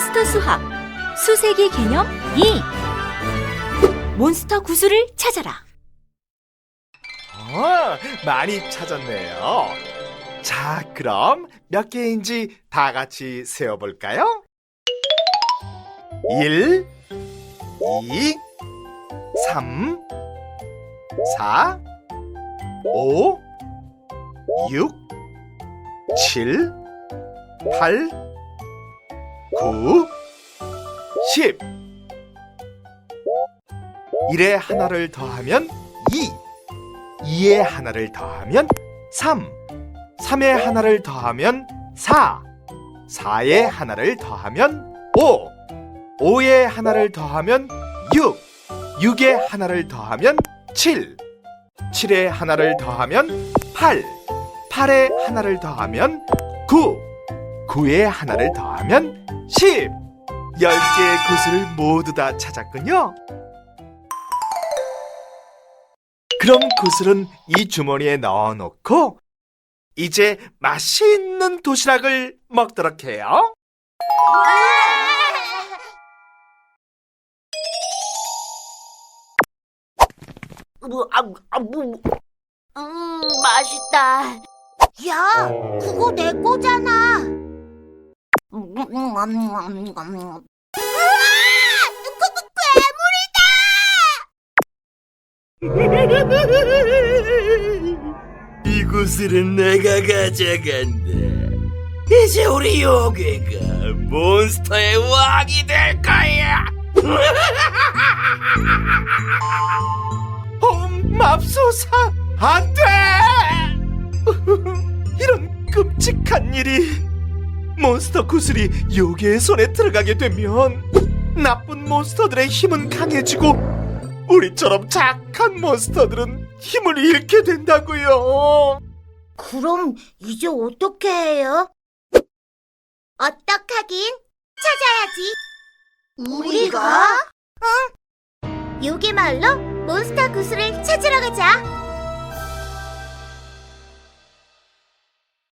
수학 수세기 개념 2 몬스터 구슬을 찾아라 어, 많이 찾았네요. 자, 그럼 몇 개인지 다 같이 세어볼까요? 1, 2, 3, 4, 5, 6, 7, 8, 9, 10. 1에 하나를 더하면 2. 2에 하나를 더하면 3. 3에 하나를 더하면 4. 4에 하나를 더하면 5. 5에 하나를 더하면 6. 6에 하나를 더하면 7. 7에 하나를 더하면 8. 8에 하나를 더하면 9. 9에 하나를 더하면 10. 10개의 구슬을 모두 다 찾았군요. 그럼 구슬은 이 주머니에 넣어놓고 이제 맛있는 도시락을 먹도록 해요. 뭐, 아, 아, 뭐, 음, 맛있다. 야, 그거 내 거잖아. 으아! 그거 이 구슬은 내가 가져간다. 이제 우리 요괴가 몬스터의 왕이 될 거야. 어, 맙소사! 안 돼! 이런 끔찍한 일이 몬스터 구슬이 요괴의 손에 들어가게 되면 나쁜 몬스터들의 힘은 강해지고 우리처럼 착한 몬스터들은 힘을 잃게 된다고요. 그럼 이제 어떻게 해요? 어떡하긴? 찾아야지. 우리가? 응. 요괴 마을로 몬스터 구슬을 찾으러 가자.